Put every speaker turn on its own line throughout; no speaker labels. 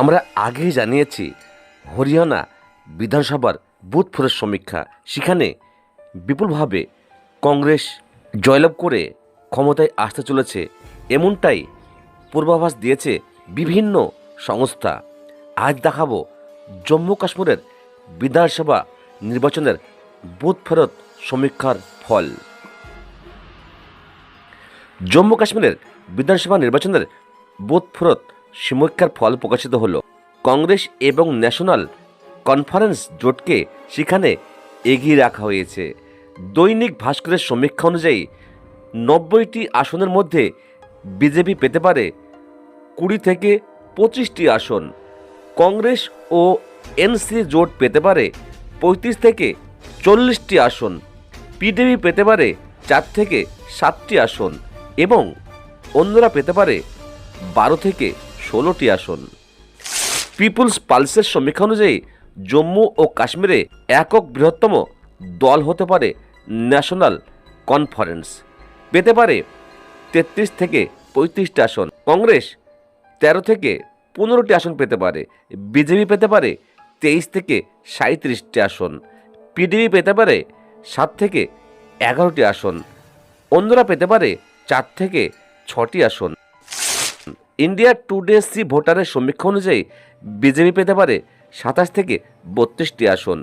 আমরা আগেই জানিয়েছি, হরিয়ানা বিধানসভার বুথ ফোরের সমীক্ষা। সেখানে বিপুলভাবে কংগ্রেস জয়লাভ করে ক্ষমতায় আসতে চলেছে, এমনটাই পূর্বাভাস দিয়েছে বিভিন্ন সংস্থা। আজ দেখাবো জম্মু কাশ্মীরের বিধানসভা নির্বাচনের বুথ ফেরত সমীক্ষার ফল। জম্মু কাশ্মীরের বিধানসভা নির্বাচনের বুথ ফেরত সমীক্ষার ফল প্রকাশিত হলো। কংগ্রেস এবং ন্যাশনাল কনফারেন্স জোটকে সেখানে এগিয়ে রাখা হয়েছে। দৈনিক ভাস্করের সমীক্ষা অনুযায়ী নব্বইটি আসনের মধ্যে বিজেপি পেতে পারে কুড়ি থেকে পঁচিশটি আসন। কংগ্রেস ও এনসি জোট পেতে পারে পঁয়ত্রিশ থেকে চল্লিশটি আসন। পিডিপি পেতে পারে চার থেকে সাতটি আসন এবং অন্যরা পেতে পারে বারো থেকে ষোলোটি আসন। পিপুলস পালসের সমীক্ষা অনুযায়ী জম্মু ও কাশ্মীরে একক বৃহত্তম দল হতে পারে ন্যাশনাল কনফারেন্স পেতে পারে তেত্রিশ থেকে পঁয়ত্রিশটি আসন। কংগ্রেস তেরো থেকে পনেরোটি আসন পেতে পারে। বিজেপি পেতে পারে তেইশ থেকে সাঁত্রিশটি আসন। পিডিপি পেতে পারে সাত থেকে এগারোটি আসন। অন্যরা পেতে পারে চার থেকে ছটি আসন। ইন্ডিয়া টুডে সি ভোটারের সমীক্ষা অনুযায়ী বিজেপি পেতে পারে সাতাশ থেকে বত্রিশটি আসন।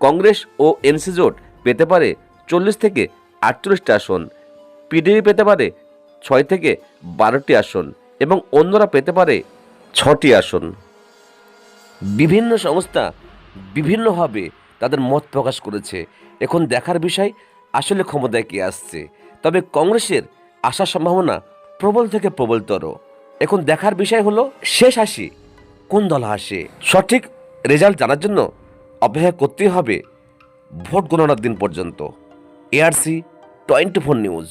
কংগ্রেস ও এনসি জোট পেতে পারে চল্লিশ থেকে আটচল্লিশটি আসন। পিডিপি পেতে পারে ছয় থেকে বারোটি আসন এবং অন্যরা পেতে পারে ছটি আসন। বিভিন্ন সংস্থা বিভিন্নভাবে তাদের মত প্রকাশ করেছে। এখন দেখার বিষয়, আসলে ক্ষমতায় কে আসছে? তবে কংগ্রেসের আসার সম্ভাবনা প্রবল থেকে প্রবলতর। এখন দেখার বিষয় হলো শেষ হাসি। কোন দল হাসে? সঠিক রেজাল্ট জানার জন্য অপেক্ষা করতেই হবে ভোট গণনার দিন পর্যন্ত। ARC twenty four news.